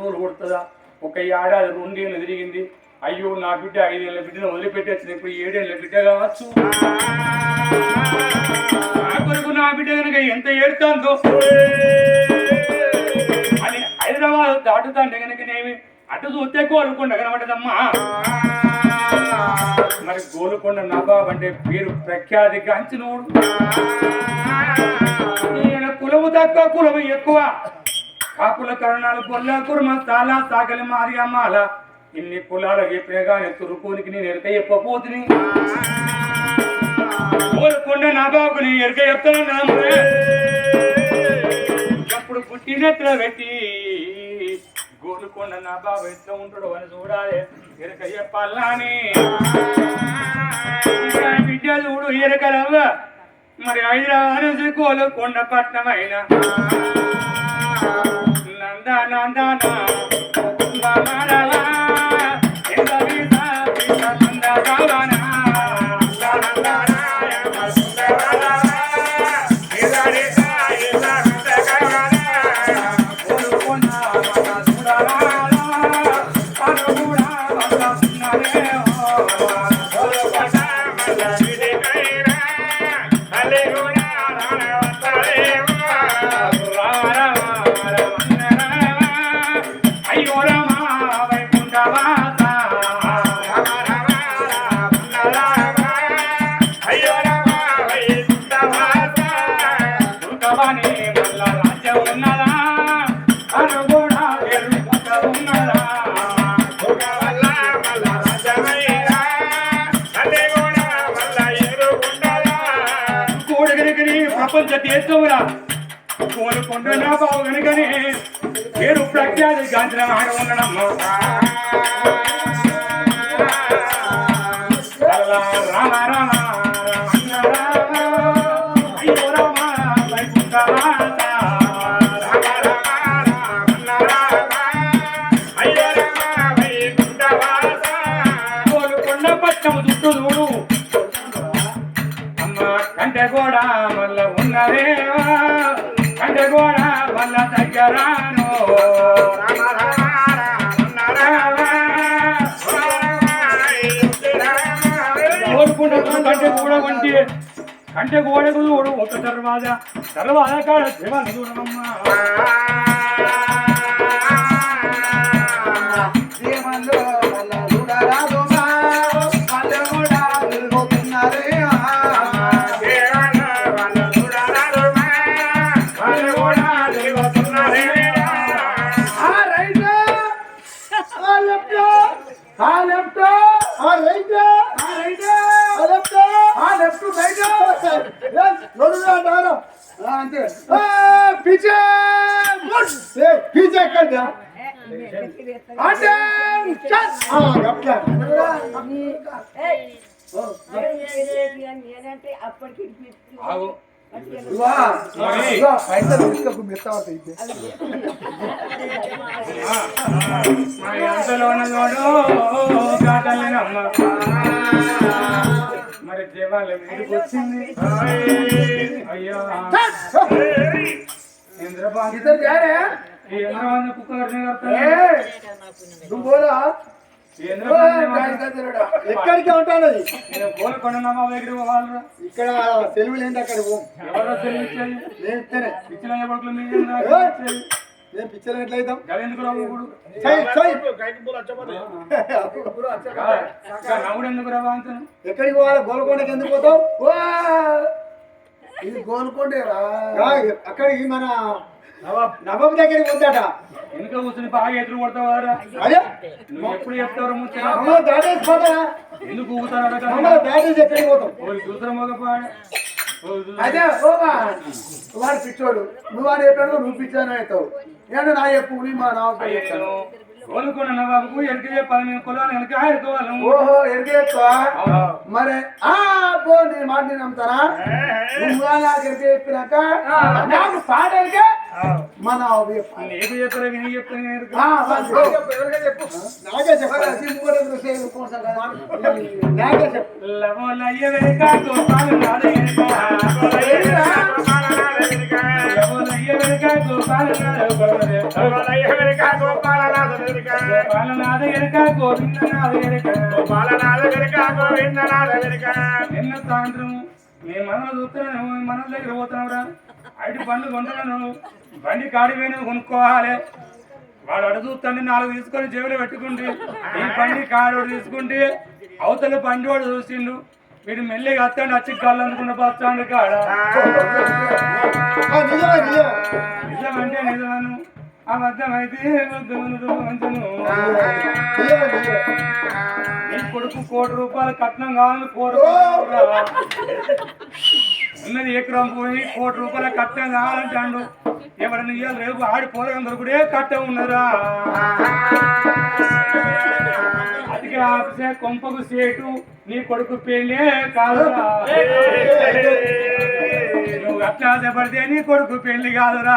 రోజులు కొడుతుందా? ఒక ఏడాది రెండేళ్ళు తిరిగింది అయ్యో నా బిడ్డ ఐదేళ్ళ బిడ్డను వదిలిపెట్టేసిన ఇప్పుడు ఏడేళ్ళ బిడ్డ కావచ్చు. నా కొరకు నా బిడ్డ కనుక ఎంత ఏడుతాందో. అని హైదరాబాద్ దాటుతాంటే కనుక నేమి అటు చూస్తే గోలుకొండ కనబడదమ్మా. మరి గోలుకొండ నవాబ్ అంటే పేరు ప్రఖ్యాతి గాంచినోడు. కులము తక్కువ కులము ఎక్కువ. కాకుల కరణాలు గొల్ల కుర్మ సాలా సాగలి మారి అమ్మాల ఇన్ని కులాలు చెప్పినా కానీ తురుకోనికి నేను ఎరక చెప్పపోతుని గోలుకొండ నా నేను ఎరక చెప్తాను ఎప్పుడు పుట్టినెత్తున పెట్టి గోలుకొండ నా బాబు ఎట్లా ఉంటాడు అని చూడాలి. ఎరక చెప్పాలని బిడ్డ చూడు ఎరకలవ్వ. మరి హైదరాబాద్ నుంచి గోలుకొండ పట్నమైన నంద కూడగనికని ప్రపంచ దేశంలా కోరుకుంటూ నా బావు గనుకని. పేరు ప్రఖ్యాతి గాంచిన ఆడ ఉండడమ్మా కంటే గోడకు చూడు ఒక తర్వాత తర్వాత కాడ శివను చూడమ్మా మరి జీవాల మీదకి వచ్చింది అయ్యో ఇంద్రబాబు ఇద్దరు ఎక్కడికి ఉంటాను ఇక్కడ సెలవులు ఏంటి అక్కడ నేను ఇస్తేనే. నేను పిక్చర్ ఎట్లయితాం? ఎక్కడికి పోవాలి? గోల్కొండకి ఎందుకు పోతావు? వా! ఇది గోల్కొండేరా? రా, అక్కడికి మన నవాబ్ దగ్గరికి పోతాట వెనుక కూర్చొని బాగా ఎదురు కొడతావారా? అదే. నువ్వు ఎప్పుడు మమ్మల్ని దాటేసి ఎందుకు ఊగుతారా మమ్మల్ని దాటేసి ఎక్కడికి పోతాం చూసిన మగపాడ? అదే ఓమా వాడు పిచ్చోడు. నువ్వు వాడు చెప్పాడు నువ్వు పిచ్చాను అవుతావు. నేను నా చెప్పు నీ మా నా అయ్యను కోలుకున్న నవాబుకు ఎరికే పదిహేను కులాలు వెనక ఆడుకోవాలి ఓహో ఎక్కువ? మరి ఆ పో నేను మాట నేను నమ్ముతానా నువ్వు నాకు చెప్పినాక నాకు పాట ఎరిగే మన. నీకు చెప్పలే చెప్తాను నేను ఎరుక. చెప్పు. నాకే చెప్పాలి నాకే చెప్పు. గోపాల గోపాల నాద గోవింద. గోపాల నాద ఎనక గోవింద నాద ఎనక. నిన్న సాయంత్రం నేను మనలో చూస్తున్నాను మన దగ్గర పోతున్నావురా అటు బండ్లు కొంటున్నాను. బండి కాడి పోయినా కొనుక్కోవాలి. వాడు అడు చూస్తాండి నాలుగు తీసుకొని జేబులో పెట్టుకుంటే ఈ బండి కాడు తీసుకుంటే అవతల బండి వాడు చూసిండు. వీడు మెల్లిగా అత్తండి వచ్చి కళ్ళు అనుకున్న బస్టాండ్ కాడ. నిజమంటే నిజమను. అబద్ధమైతే నీ కొడుకు కోటి రూపాయలు కట్నం కావాలని కోరుకుంటున్నా ఉన్నది ఎకరం పోయి కోటి రూపాయల కట్నం కావాలంటాడు ఇయ్యాలి రేపు ఆడి పోరగం దొరుకుడే కట్టం ఉన్నదా అదిగా ఆపిసే కొంపకు సేటు నీ కొడుకు పెళ్ళే కాదురా. నువ్వు నీ కొడుకు పెళ్ళి కాదురా.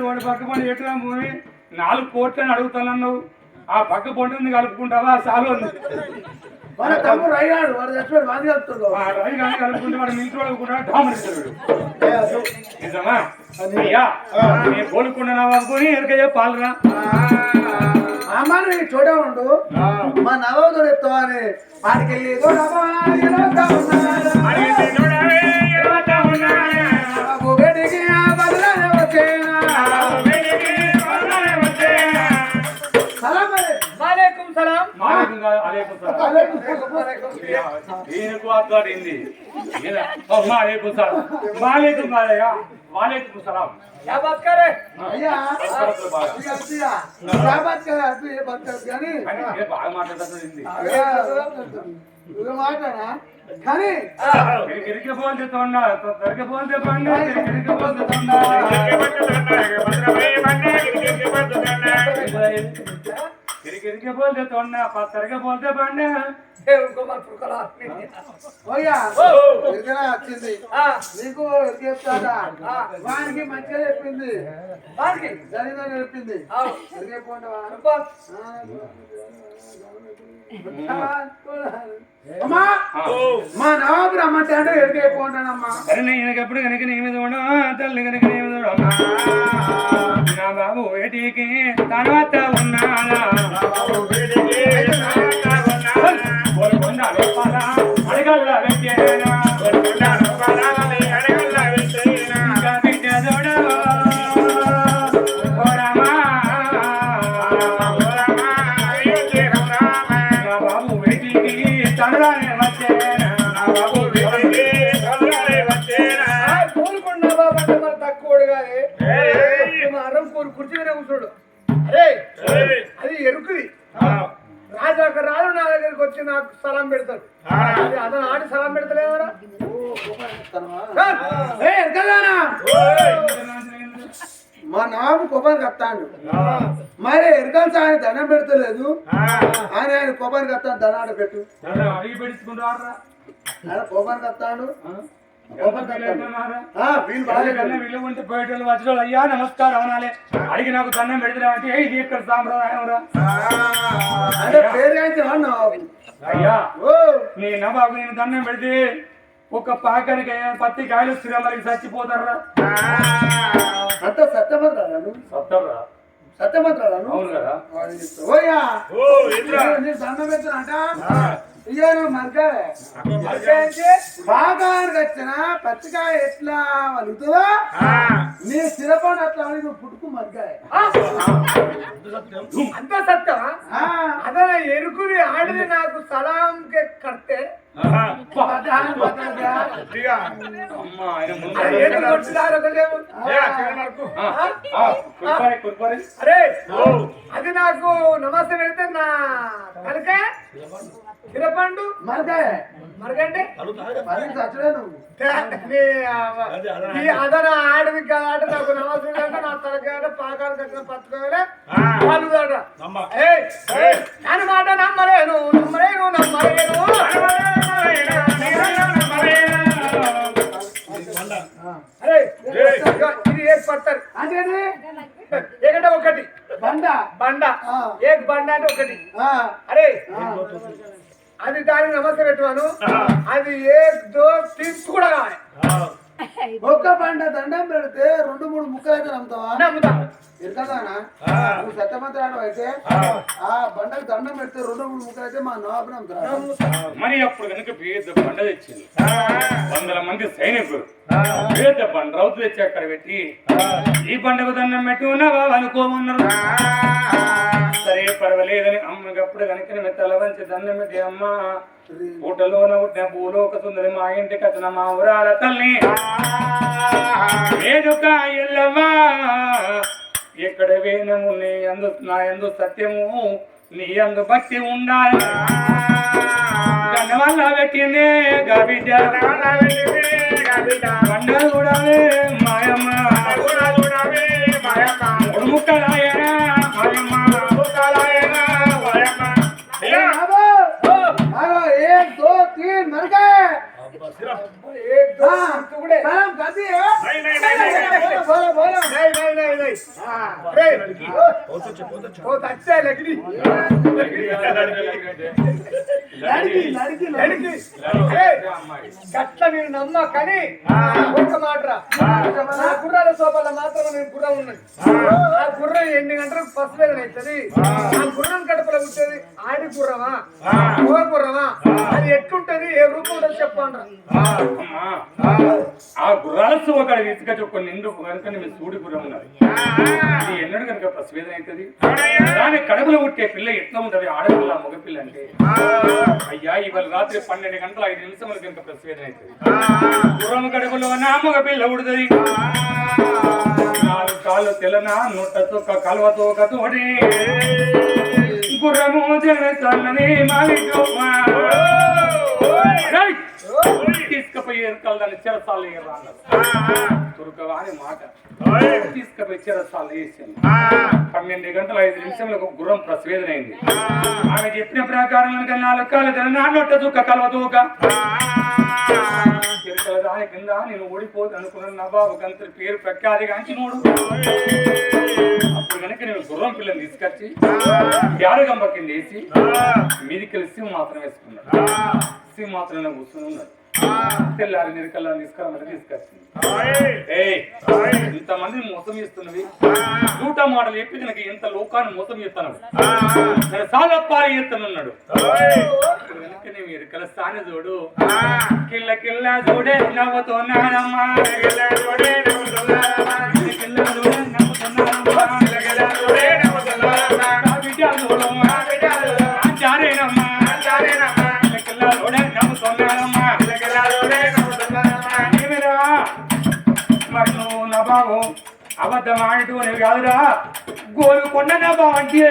రోడ్డు పక్క పండి ఎట్లా భూమి? నాలుగు కోట్లని అడుగుతానన్నావు. ఆ పక్క పొంటుంది కలుపుకుంటావా? చాలు ఉంది మన తమ్ముడు అయ్యాడు వాడు చచ్చిపోయి వాది కలుపుతుండో కానీ కలుపుకుంటే వాడు మించి కూడా డామినేస్తాడు నిజమా? అయ్యా నేను కోలుకున్నా అనుకుని ఎరకయ్యా పాలరా. అమ్మాను ఈ చోట ఉండు. మా నవోదరు చెప్తావా అని ఆడికెళ్ళి సలాం మాలేకుం కాదు, అలేకుం సలాం. అలైకుం సలాం. ఈయనకు అట్లాడింది ఈయన, ఓ, మాలేకుం సలాం మాలేకుం కాదయ్యా మాలేకుం సలాం యా బాత్ కరే అయ్యా బతకదు బాగా. ఇక అత్తయ్య, నా బతకదు, అత్తయ్య బతకదు కానీ కానీ ఈయన బాగా మాట్లాడుతుంది అయ్యా, ఇక మాట్లాడా కానీ గిరికి దేవుడికో మన పురకలా ఓయ్యా ఎరికనా వచ్చింది. నీకు ఎరిక చెప్తాడా వానికి మంచిగా చెప్పింది. వారికి జరిగిందని చెప్పింది. మా నవాబు రమ్మంటాడు ఎరిక చెప్పమంటానమ్మా సరే నేను ఎప్పుడు కనుక నీ మీద ఉండు తల్లి కనుక నీ మీద బాబు వేటికి తర్వాత ఉన్నాడా అడగల్ల సలాం పెడతాడు. అది అతను ఆడి సలాం పెడతలేవరా? మా నవాబు కొబ్బరి కత్తాడు. మరి ఎరకల సాయం దండం పెడతలేదు. ఆయన ఆయన కొబ్బరి కత్తాను దండాట పెట్టు. ఆయన కొబ్బరి కత్తాడు. అయ్యా నమస్కారం అనాలి. అడిగి నాకు దండం పెడతారా అంటే "ఏ, ఇది ఇక్కడ సాంప్రదాయం రా. అంటే పేరు అయితే అయ్యా ఓ. నీ నవాబు నేను దండం పెడితే ఒక పాకానికి పత్తి కాయలు శ్రీరామలకి చచ్చిపోతారా అంత సత్యమంత్రాలను సత్తరా సత్యమంత్రాలను అవును కదా ఓయ్యా నేను దండం పెడుతున్నా ఇయ్యాను మర్గావే బాగా వచ్చిన పచ్చికాయ ఎట్లా వలుగుతుందో నీ స్థిరపడి అట్లా వలిగి నువ్వు పుట్టుకు అంత సత్యమా అదే ఎరుకుది ఆడిది నాకు సలాం కడితే అరే అది నాకు నమస్తే పెడితే నా కనుక తిరపండు మర్గాయ మరగండి. మరి చచ్చడే నువ్వు. నీ, ఆ, ఈ అదన ఆడిది. కాదు నాకు నమస్తే అంటే నా తలకాయ పాలు పాకానికి వచ్చిన పట్టుకోలే వాళ్ళు కూడా ఏయ్, ఏయ్, దాని మాట నమ్మలేను నమ్మలేను నమ్మలేను. అరే ఇది ఒకటి. బండ. బండ. ఆ. ఏక్ బండ అంటే ఒకటి. ఆ, అరే. అది దానికి నమస్తే పెట్టువాను అది తీన్ కూడా కావాలి ఒక్క బండ దండం పెడితే రెండు మూడు ముక్కలు అయితే నమ్ముతావా? నమ్ముతా. ఎరకదానా నువ్వు సత్యమంత్రాలు అయితే ఆ. బండకు దండం పెడితే రెండు మూడు ముక్కలు అయితే మా నవాబు నమ్ముతారా? నమ్ముతా. మరి అప్పుడు కనుక పేద బండ తెచ్చింది. వందల మంది సైనికులు. పేద బండ రౌతు తెచ్చి అక్కడ పెట్టి ఈ బండకు దండం పెట్టి ఉన్నావా అనుకోమన్నారు. పర్వాలేదని అమ్మకప్పుడు కనుక నేను తల వంచి అమ్మ పూటలోన పుట్టిన భూలోక సుందరి మా ఇంటి కథన మా ఊరాల తల్లి. ఏడుక ఎల్లవ్వా ఎక్కడ వేనము నీ అందు నా ఎందు సత్యము నీ అందు భక్తి ఉండాలి? వల్ల పెట్టిందే గబిడ్డ బండలు చూడాలి మాయమ్మ. మూడు ముక్కలాయనా మాయమ్మ గట్ల నేను నమ్మ కానీ ఒక్క మాటరా? నా గుర్రాల సోపాల మాత్రం నేను గుర్రం ఉన్నది. ఎన్ని గంటలకు ఫస్ట్ వేదన అవుతుంది? ఆ. గుర్రం కడపలో ఉంటుంది ఆడి గుర్రమా? ఓ గుర్రమా? అది ఎట్లుంటది? ఏ రూపం ఉంటుంది చెప్పండి ఆ. గుర్రాల ఒకటి తీసుకొచ్చి ఒక నిండు కనుక మీ సూడి గుర్రం ఉన్నది ఇది ఎన్నడు కనుక ప్రస్వేదన అవుతుంది? దాని కడుపులో పుట్టే పిల్ల ఎట్లా ఉంటది? ఆడపిల్ల మగపిల్ల అంటే? అయ్యా ఇవాళ రాత్రి పన్నెండు గంటల ఐదు నిమిషములు కనుక ప్రస్వేదన అవుతుంది. గుర్రం కడుపులో నా మగపిల్ల ఉడుతుంది. కాలు కాళ్ళు తెలన నూట తొక్క కలవ తోక తోడి. గుర్రము జన మావిటోమా రైట్. తీసుకుపోయి దాన్ని చెరసాలు తురుకవా మాట. తీసుకుపోయి చెరసాలు వేసాను. పన్నెండు గంటల ఐదు నిమిషంలో గుర్రం ప్రసవేదన అయింది. ఆమె చెప్పిన ప్రకారం నాలుగు కాలు తెల నాన్నొట్ట తూక కలవ దూక దాని కింద నేను ఓడిపోదు అనుకున్నాను నవాబు గంతరి పేరు ప్రఖ్యాతి గాంచి నోడు. అప్పుడు కనుక నేను గుర్రం పిల్లని తీసుకొచ్చి యారగంబ కింద వేసి మీదికి మాత్రం వేసుకున్నాడు. సింహాసనంలో కూర్చుని ఉన్నాడు. తెల్లారి నిరకల్లా తీసుకురమ్మని తీసుకొచ్చింది. ఇంతమంది మోసం చేస్తున్నవి. నూట మాటలు చెప్పి కనుక ఎంత లోకాన్ని మోసం చేస్తాను నేను చాలా పాలు చేస్తానన్నాడు కనుక నేను ఎరుకల స్థాని చూడు. కిల్ల కిల్ల చూడే నవ్వుతో నానమ్మా కిల్ల చూడే నవ్వుతున్నానమ్మా. కిల్ల చూడే నవ్వుతున్నానమ్మా. నా అబద్ధం ఆడుతూ అనేవి కాదురా. గోలుకొండ నబాబు అంటే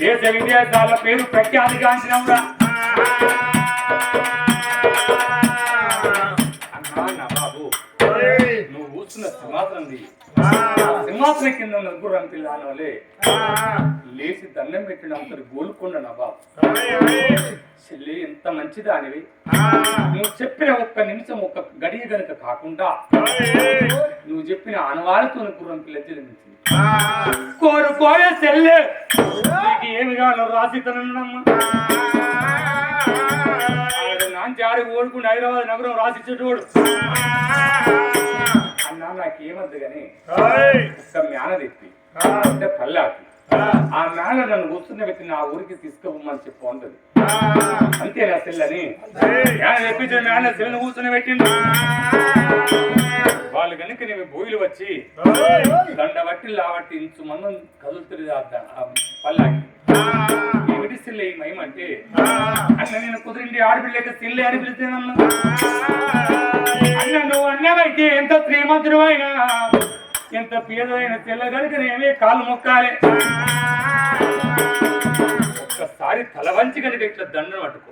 దేశ విదేశాల పేరు ప్రఖ్యాతి కాంచినవురా సింహాసనం కింద ఉన్న గుర్రం లేచి దండం పెట్టిన అంతటి గోలుకొండ నబాబు చెల్లి ఎంత మంచిదానివి నువ్వు చెప్పిన ఒక్క నిమిషం ఒక్క గడియ గనుక కాకుండా నువ్వు చెప్పిన ఆనవాళ్ళతో గుర్రం పిల్ల జన్మించింది. కోరు కోరే చెల్లె. నీకు ఏమి కావాలో రాసి తనమ్మా నాంచి ఆడి ఓడుకుంటే హైదరాబాద్ నగరం రాసి చెట్టుకోడు అన్నా నాకేమద్దు కానీ తెప్పి అంటే పల్లాకి. ఆ. మేన నన్ను కూర్చున్న వ్యక్తి నా ఊరికి తీసుకుపోమని చెప్పు అంటది. అంతే నా చెల్లని మేన తెప్పించిన చెల్లని కూర్చుని పెట్టింది వాళ్ళు కనుక నేను బోయిలు వచ్చి దండ బట్టి లాబట్టి ఇంచు మందం కదులుతుంది పల్లాకి. ఏమిటి సిల్లే ఈ మహిమ అంటే? అన్న నేను కుదిరిండి ఆడపిల్లకి సిల్లే అని పిలిచానన్న అన్న నువ్వు అన్నవైతే ఎంత శ్రీమంతుడు అయినా ఎంత పేదైన తెల్ల కాలు మొక్కాలి. ఒక్కసారి తల వంచి కనుక ఇట్లా దండం పట్టుకో.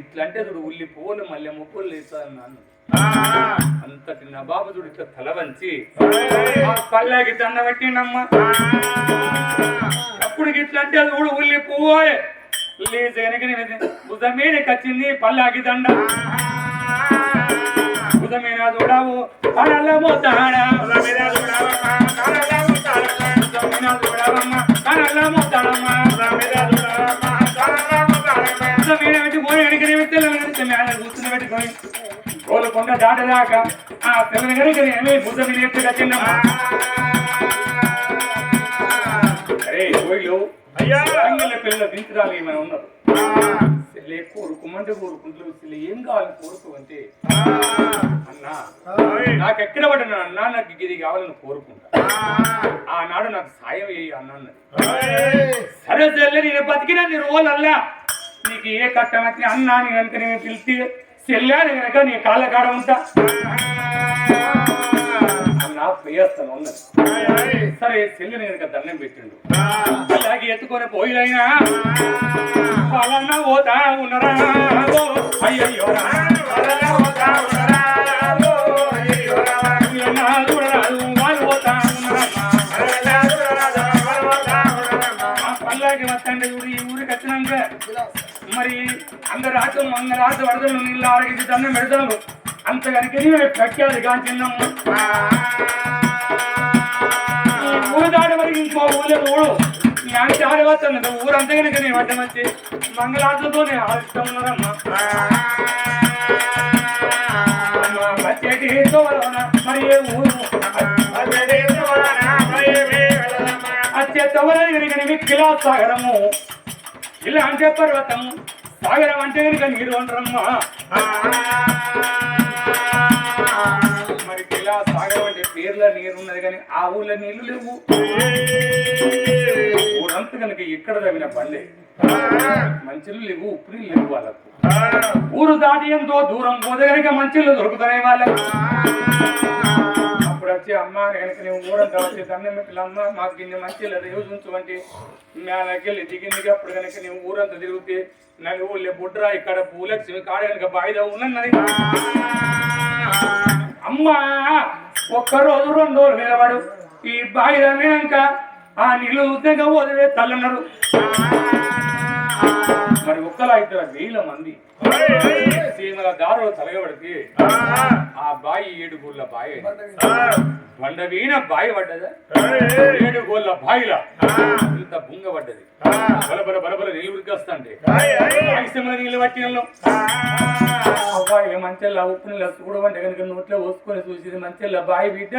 ఇట్లా అంటే చూడు ఉల్లి పువ్వులు మల్లె ముప్పులు లేస్తాను అంతటి నబాబు చూడు ఇట్లా తల వంచి ఆ దండ పెట్టిండమ్మ. అప్పుడు ఇట్లా అంటే అది ఊడు ఉల్లి పువ్వోయే లేజనకి భుజమీదకి వచ్చింది పల్లాకి దండ. భుజమీన చూడవు కనలము తాడ భుజమీన చూడవమ్మ కనలము తాడమ్మ భుజమీన పెట్టి పోయి ఎడికని పెట్టి మేడ కూర్చుని పెట్టుకొని గోలకొండ దాటదాకా ఆ పిల్లని కనుక ఏమి భుజమీన ఎత్తుగా చిన్నమ్మ అరే పోయిలు అయ్యా అంగిల పిల్లల ఏమైనా ఉన్నారు సెల్లే కోరుకోమంటే కోరుకుంటారు సెల్లె ఏం కావాలి కోరుకో అంటే? అన్నా నాకు ఎక్కడ పడినా అన్నా నాకు ఇది కావాలని కోరుకుంటా. ఆనాడు నాకు సాయం చేయి అన్న అన్నది. సరే సెల్లె నేను బతికిన నీ రోజులల్లా నీకు ఏ కట్టం వచ్చినా అన్నా నేను కనుక నేను పిలిచి సెల్లా నేను కనుక నీ కాళ్ళ కాడ ఉంటా. అన్నా ప్రియస్తాను ఉన్నది సరే సెల్లిని కనుక దండం పెట్టిండు. అలాగే ఎత్తుకొని పోతా ఉన్నరా? వచ్చినాక మరి అందరు రాక మంగ రాక వరదలు నీళ్ళు ఆరగించి దండం పెడతాను అంత కనుక ప్రఖ్యాతి కాంచిన్నమ్మ ఊరు వరకు ఇంకో ఊళ్ళో ఊడు నాకు చాలా వస్తుంది ఊరంతా కనుక నేను వడ్డం వచ్చి మంగళాటలతో నేను ఆలోచిస్తా ఉన్నారమ్మా మరి ఏ ఊరు? వచ్చే తోవలని కనుక మిక్కిలా సాగరము. ఇలా అంటే పర్వతము సాగరం అంటే కనుక నీరు అంటారమ్మా ఊళ్ళో నీరు ఉన్నది కానీ ఆ ఊళ్ళో నీళ్ళు లేవు. ఊరంతా కనుక ఇక్కడ తగిన పల్లె. మంచిలు లేవు ఉప్పుని లేవు వాళ్ళకు. ఊరు దాటి ఎంతో దూరం పోతే కనుక మంచిలు దొరుకుతున్నాయి వాళ్ళకు. అప్పుడు వచ్చి అమ్మ కనుక నేను ఊరంతా వచ్చి దండం అమ్మ మాకు ఇన్ని మంచిలు రేవు ఉంచమంటే మేనకెళ్ళి దిగింది అప్పుడు కనుక నేను ఊరంతా తిరిగితే నన్ను ఊళ్ళే బుడ్రా ఇక్కడ పూలక్ష్మి కాడ కనుక బాయిదా ఉన్నది. అమ్మా! ఒక్క రోజు రెండు రోజులు నిలబడు. ఈ బాయిదా ఆ నీళ్ళు ఉద్యోగం వదిలే తల్లన్నారు. మరి ఒక్కలా ఇద్దరు వేల మంది. సీమల దారులు తలగబడితే ఆ బాయి ఏడు గోళ్ళ బాయి బండ వీణ బాయి పడ్డదా? ఏడు గోళ్ళ బాయిల? ఇంత బుంగ పడ్డది. బలబల బలబల నీళ్ళు ఉరికొస్తాండి నీళ్ళు పట్టినలో అబ్బాయి మంచెల్లా ఉప్పు నీళ్ళు చూడమంటే కనుక నోట్లో పోసుకొని చూసి మంచెల్లా బాయి బిడ్డ.